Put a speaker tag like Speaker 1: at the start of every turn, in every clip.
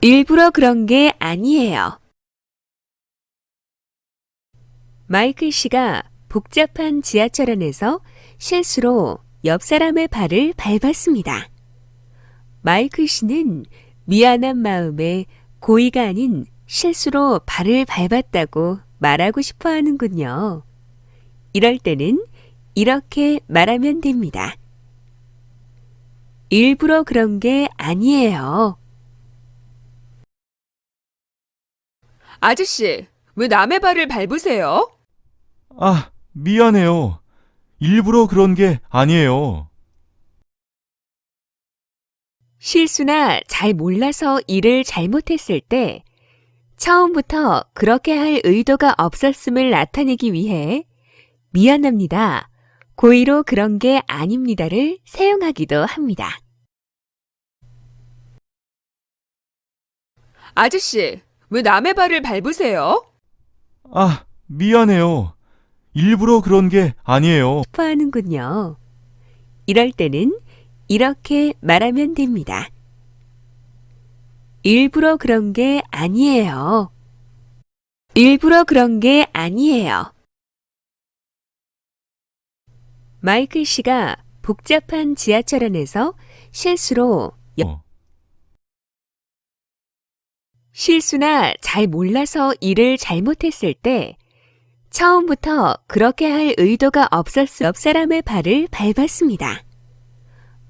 Speaker 1: 일부러 그런 게 아니에요. 마이클 씨가 복잡한 지하철 안에서 실수로 옆 사람의 발을 밟았습니다. 마이클 씨는 미안한 마음에 고의가 아닌 실수로 발을 밟았다고 말하고 싶어 하는군요. 이럴 때는 이렇게 말하면 됩니다. 일부러 그런 게 아니에요.
Speaker 2: 아저씨, 왜 남의 발을 밟으세요?
Speaker 3: 아, 미안해요. 일부러 그런 게 아니에요.
Speaker 1: 실수나 잘 몰라서 일을 잘못했을 때 처음부터 그렇게 할 의도가 없었음을 나타내기 위해 미안합니다. 고의로 그런 게 아닙니다를 사용하기도 합니다.
Speaker 2: 아저씨, 왜 남의 발을 밟으세요?
Speaker 3: 아, 미안해요. 일부러 그런 게 아니에요.
Speaker 1: 싶어하는군요. 이럴 때는 이렇게 말하면 됩니다. 일부러 그런 게 아니에요. 일부러 그런 게 아니에요. 마이클 씨가 복잡한 지하철 안에서 실수로
Speaker 3: 어.
Speaker 1: 실수나 잘 몰라서 일을 잘못했을 때 처음부터 그렇게 할 의도가 없었을 옆 사람의 발을 밟았습니다.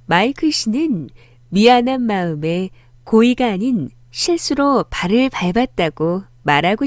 Speaker 1: 마이클 씨는 미안한 마음에 고의가 아닌 실수로 발을 밟았다고 말하고 싶